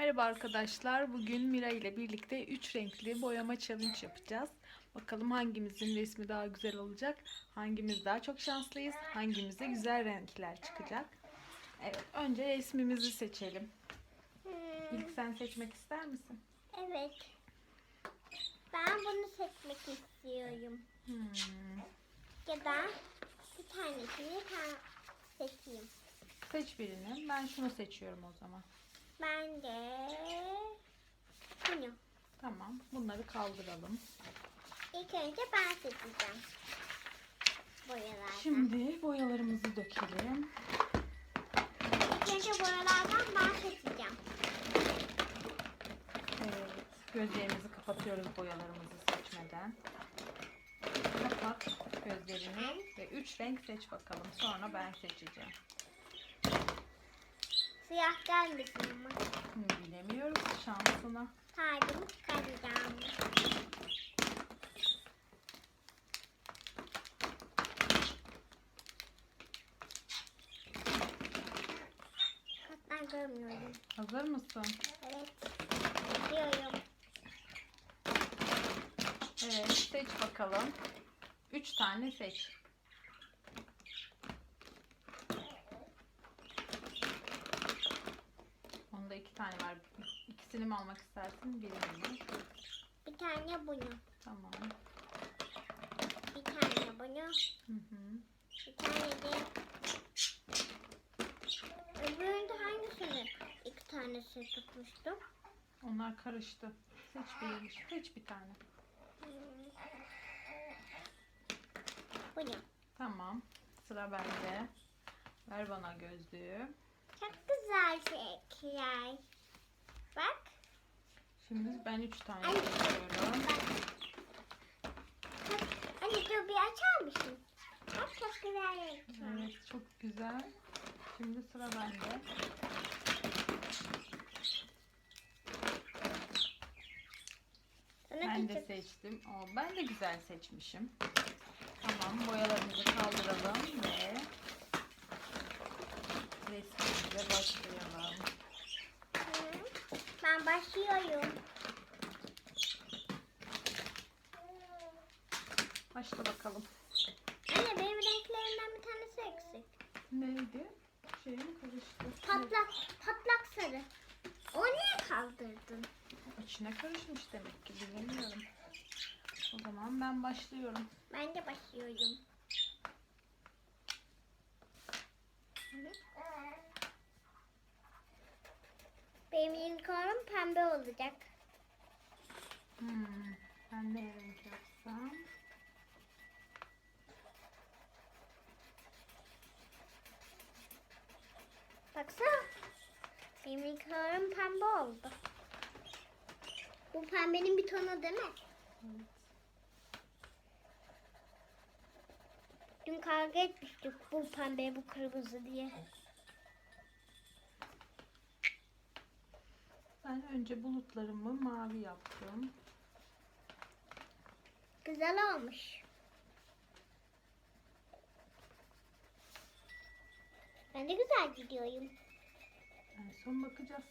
Merhaba arkadaşlar. Bugün Mira ile birlikte 3 renkli boyama challenge yapacağız. Bakalım hangimizin resmi daha güzel olacak? Hangimiz daha çok şanslıyız? Hangimizde güzel renkler çıkacak? Evet, önce resmimizi seçelim. Hmm, İlk sen seçmek ister misin? evet. Ben bunu seçmek istiyorum. Hmm, Ya da bir tanesini ta- seçeyim. seç birini. Ben şunu seçiyorum o zaman. Ben de bunu. Tamam, bunları kaldıralım. İlk önce ben seçeceğim. Boyalardan. Şimdi boyalarımızı dökelim. İlk önce boyalardan ben seçeceğim. Evet, gözlerimizi kapatıyoruz boyalarımızı seçmeden. Kapat gözlerini ve üç renk seç bakalım. Sonra ben seçeceğim. Siyah gelmesin ama. Bilemiyoruz şansına. Tacımı çıkaracağım. Hatta görmüyorum. Hazır mısın? Evet. Diyorum. Evet, seç bakalım. Üç tane seç. Onda iki tane var. İkisini mi almak istersin? Birini? Bir tane bunu. Tamam. Bir tane bunu. Hı hı. Bir tane de öbüründe hangisini iki tanesi tutmuştum? Onlar karıştı. Seç bir, seç bir tane. Bunu. Tamam. Sıra bende. Ver bana gözlüğü. Çok güzel şeyler. Bak. Şimdi ben üç tane Ay. seçiyorum. Bak. Bak. Anne dur bir açar mısın? Bak çok güzel renkler. Evet çok güzel. Şimdi sıra bende. Ben de seçtim. Oo, ben de güzel seçmişim. Tamam boyalarımızı kaldıralım ve resmimize başlayalım. Ben başlıyorum. Başla bakalım. Anne benim renklerimden bir tanesi eksik. Neydi? Şey mi karıştı? Patlak, patlak sarı. O niye kaldırdın? İçine karışmış demek ki bilemiyorum. O zaman ben başlıyorum. Ben de başlıyorum. Benim unicornum pembe olacak. Hmm, ben ne renk yapsam? Baksana. Benim unicornum pembe oldu. Bu pembenin bir tonu değil mi? Evet. Dün kavga etmiştik bu pembe bu kırmızı diye. Ben önce bulutlarımı mavi yaptım. Güzel olmuş. Ben de güzel gidiyorum. En son bakacağız.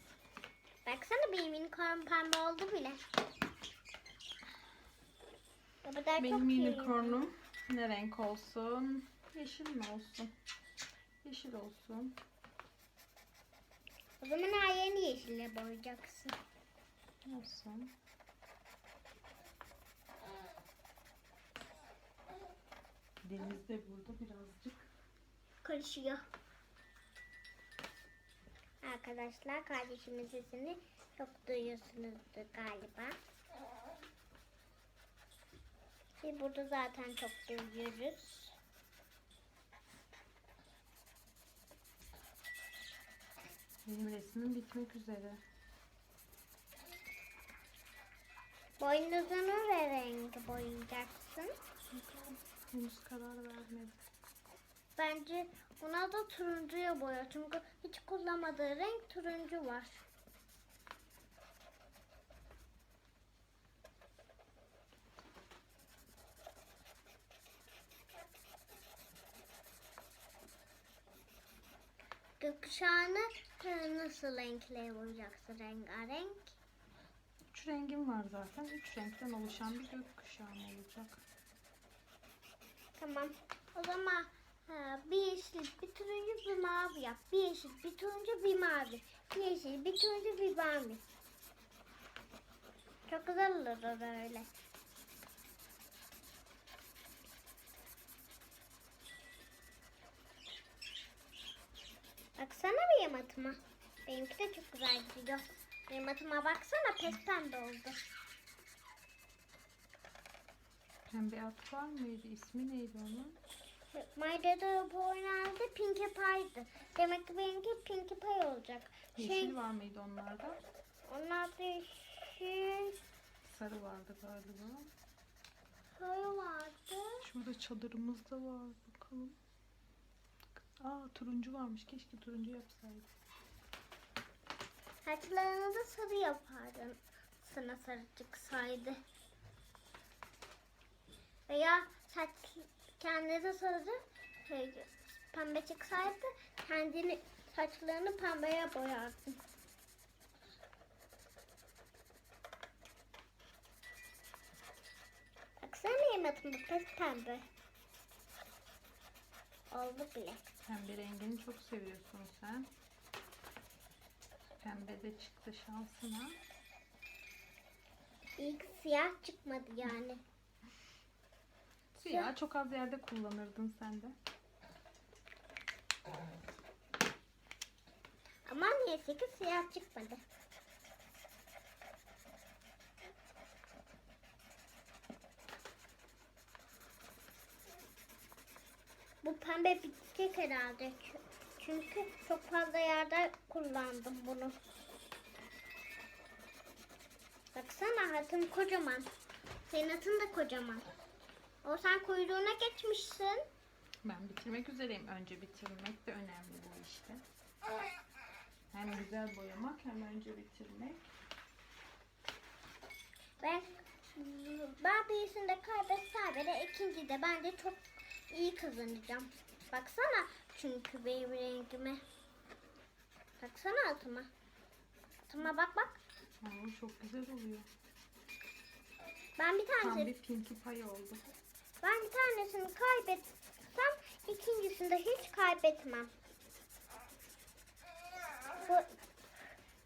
Baksana benim unicorn pembe oldu bile. Da Benim iyi. unicornum ne renk olsun? Yeşil mi olsun? Yeşil olsun. O zaman yerini yeşille boyayacaksın. Olsun. Deniz de burada birazcık. Karışıyor. Arkadaşlar kardeşimin sesini çok duyuyorsunuzdur galiba. Ve burada zaten çok duyuyoruz. Benim resmim bitmek üzere. Boynuzunu ne rengi boyayacaksın? Henüz karar vermedim. Bence buna da turuncuya boya. Çünkü hiç kullanmadığı renk turuncu var. Gökkuşağını Nasıl renkle boyayacaksın rengarenk? Üç rengim var zaten. Üç renkten oluşan bir gökkuşağı olacak. Tamam. O zaman ha, bir yeşil, bir turuncu, bir mavi yap. Bir yeşil, bir turuncu, bir mavi. Bir yeşil, bir turuncu, bir mavi. Çok güzel olur öyle. Baksana benim atıma. Benimki de çok güzel gidiyor. Benim atıma baksana pes pembe oldu. Pembe at var mıydı? İsmi neydi onun? My Dada oynardı Pinkie Pie'dı. Demek ki benimki Pinkie Pie olacak. Yeşil Şey, var mıydı onlarda? onlar da yeşil Sarı vardı galiba. sarı vardı. Şurada çadırımız da var. Bakalım. Aa turuncu varmış. Keşke turuncu yapsaydık. Saçlarını da sarı yapardın. Sana sarı çıksaydı. Veya saç kendine de sarı şey, pembe çıksaydı kendini saçlarını pembeye boyardın. Baksana yemedim bu pes pembe. Oldu bile. Pembe rengini çok seviyorsun sen. Pembe de çıktı şansına. İlk siyah çıkmadı yani. Siyah çok az yerde kullanırdın sen de. Ama neyse ki siyah çıkmadı. Bu pembe bitecek herhalde. Çünkü çok fazla yerde kullandım bunu. Baksana hatın kocaman. Senin hatın da kocaman. O sen kuyruğuna geçmişsin. Ben bitirmek üzereyim. Önce bitirmek de önemli bu işte. Hem güzel boyamak hem önce bitirmek. Ben ben birisinde kaybetsem bile ikinci de ben de çok iyi kazanacağım. Baksana çünkü benim rengime. Baksana altıma. Altıma bak bak. Oo, çok güzel oluyor. Ben bir Tam bir pinky pie oldu. ben bir tanesini kaybetsem ikincisinde hiç kaybetmem. Bu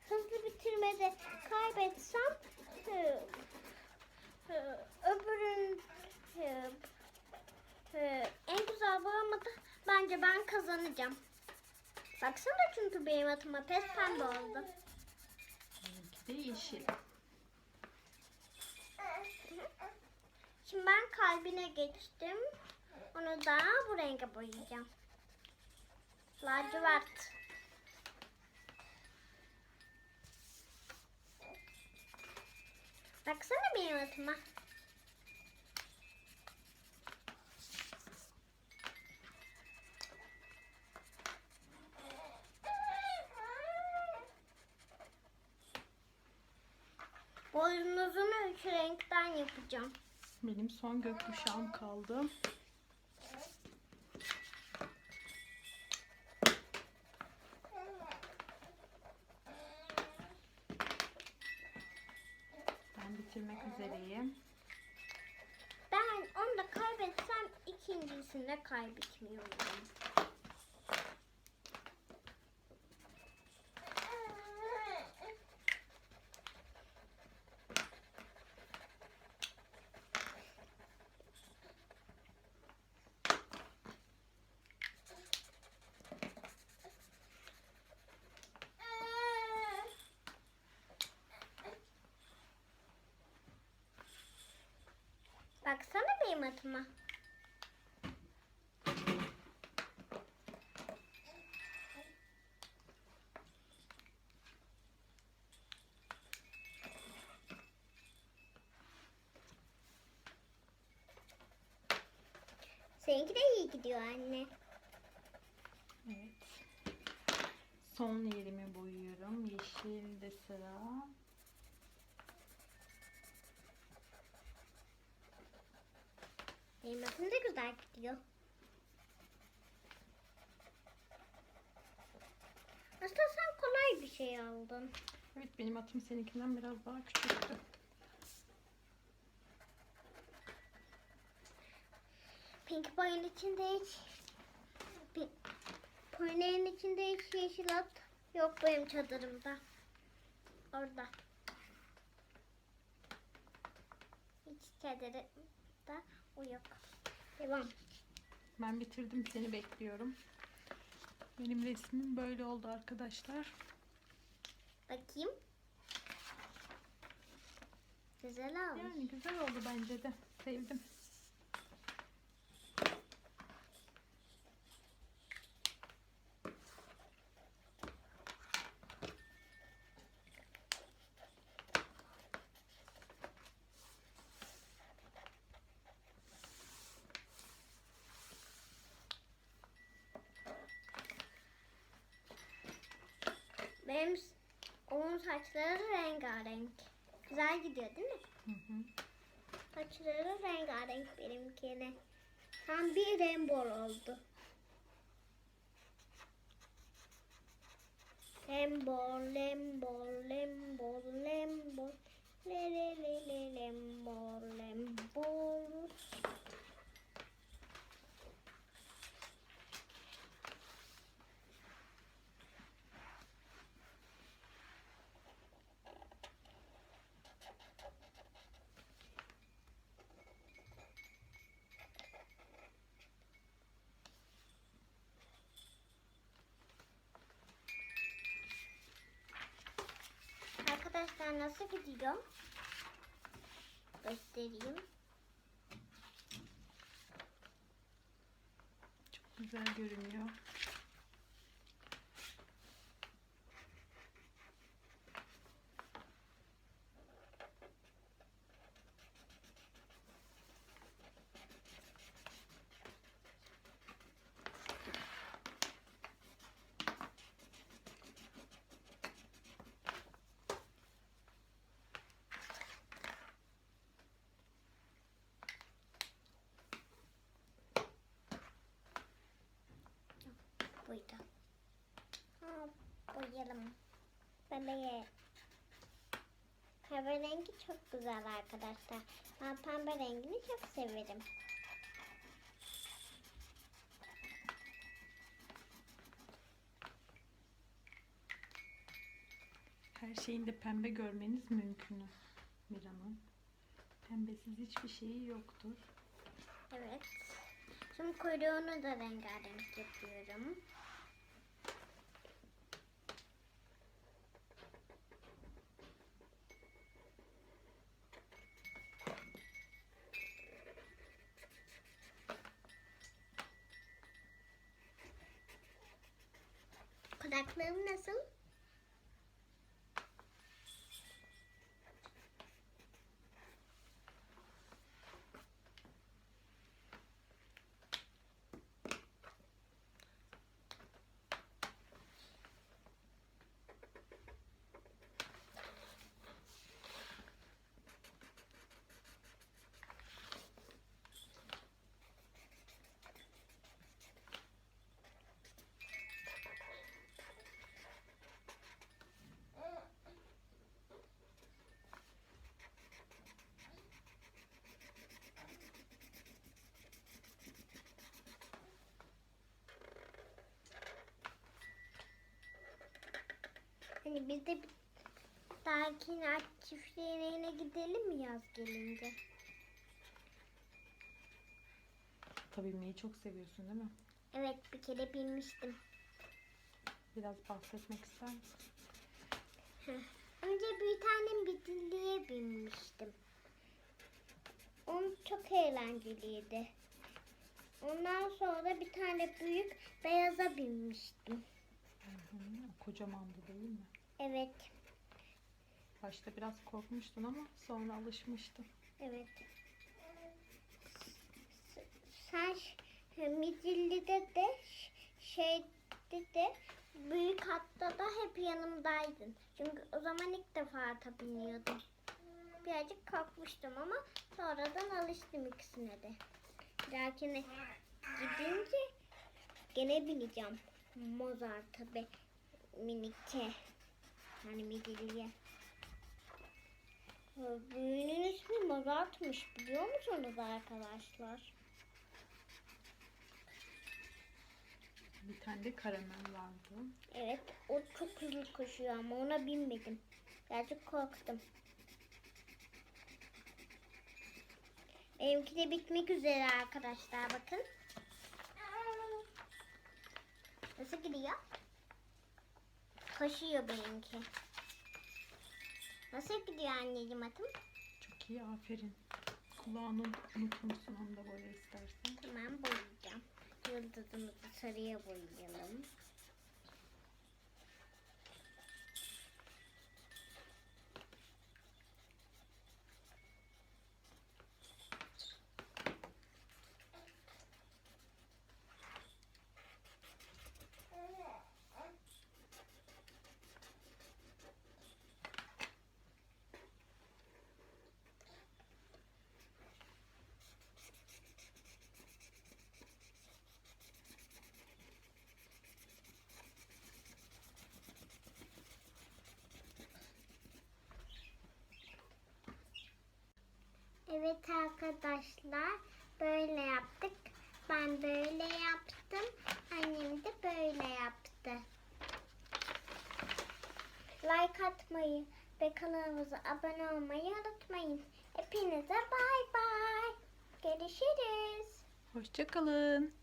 hızlı bitirmede kaybetsem hı, hı, öbürün hı, hı, en güzel boyamada bence ben kazanacağım. Baksana çünkü benim atıma pes pembe oldu. Benimki de yeşil. Şimdi ben kalbine geçtim. Onu da bu renge boyayacağım. Lacivert. Baksana benim atıma. Boynuzunu üç renkten yapacağım. Benim son gökkuşağım kaldı. Ben bitirmek üzereyim. Ben onu da kaybetsem ikincisinde kaybetmiyorum. Baksana benim atıma. Seninki de iyi gidiyor anne. Evet. Son yerimi boyuyorum. Yeşil de sıra. Benim atım da güzel gidiyor. Aslında sen kolay bir şey aldın. Evet benim atım seninkinden biraz daha küçüktü. Pink boyun içinde hiç boyunun içinde hiç yeşil at yok benim çadırımda. Orada. Hiç çadırımda o yok. Devam. Ben bitirdim seni bekliyorum. Benim resmim böyle oldu arkadaşlar. Bakayım. Güzel olmuş. Yani güzel oldu bence de. Sevdim. Benim onun saçları rengarenk. Güzel gidiyor değil mi? Hı hı. Saçları rengarenk benimkine. Tam bir rembor oldu. Lembor, lembor, lembor, lembor. Le le le le lembor, lembor. Arkadaşlar nasıl gidiyor? Göstereyim. Çok güzel görünüyor. Buydu. Ha, boyayalım. Bebeğe. Pembe rengi çok güzel arkadaşlar. Ben pembe rengini çok severim. Her şeyin de pembe görmeniz mümkün. Mira'nın. Pembesiz hiçbir şeyi yoktur. Evet. Şimdi kuyruğunu da rengarenk yapıyorum. Kulaklığım nasıl? Hani biz de aç çiftliğine gidelim mi yaz gelince? Tabii çok seviyorsun değil mi? Evet bir kere binmiştim. Biraz bahsetmek ister misin? Önce bir tane bidilliye binmiştim. Onun çok eğlenceliydi. Ondan sonra bir tane büyük beyaza binmiştim. Hı hı. Kocamandı değil mi? Evet, Başta biraz korkmuştun ama sonra alışmıştın. evet. Sen midillide de şeyde de büyük hatta da hep yanımdaydın. Çünkü o zaman ilk defa ata biniyordum. Birazcık korkmuştum ama sonradan alıştım ikisine de. Dahakine gidince gene bineceğim. Mozart tabi. minikçe. Yani midilliye. Büyüğünün ismi Marat'mış biliyor musunuz arkadaşlar? Bir tane de karamel vardı. Evet o çok hızlı koşuyor ama ona binmedim. Birazcık korktum. Benimki de bitmek üzere arkadaşlar bakın. Nasıl gidiyor? Koşuyor benimki. Nasıl gidiyor anneciğim atım? Çok iyi aferin. Kulağını unutmuşsun onu da boya istersen. Hemen boyayacağım. Yıldızımızı sarıya boyayalım. Evet arkadaşlar böyle yaptık. Ben böyle yaptım. Annem de böyle yaptı. Like atmayı ve kanalımıza abone olmayı unutmayın. Hepinize bay bay. Görüşürüz. Hoşçakalın.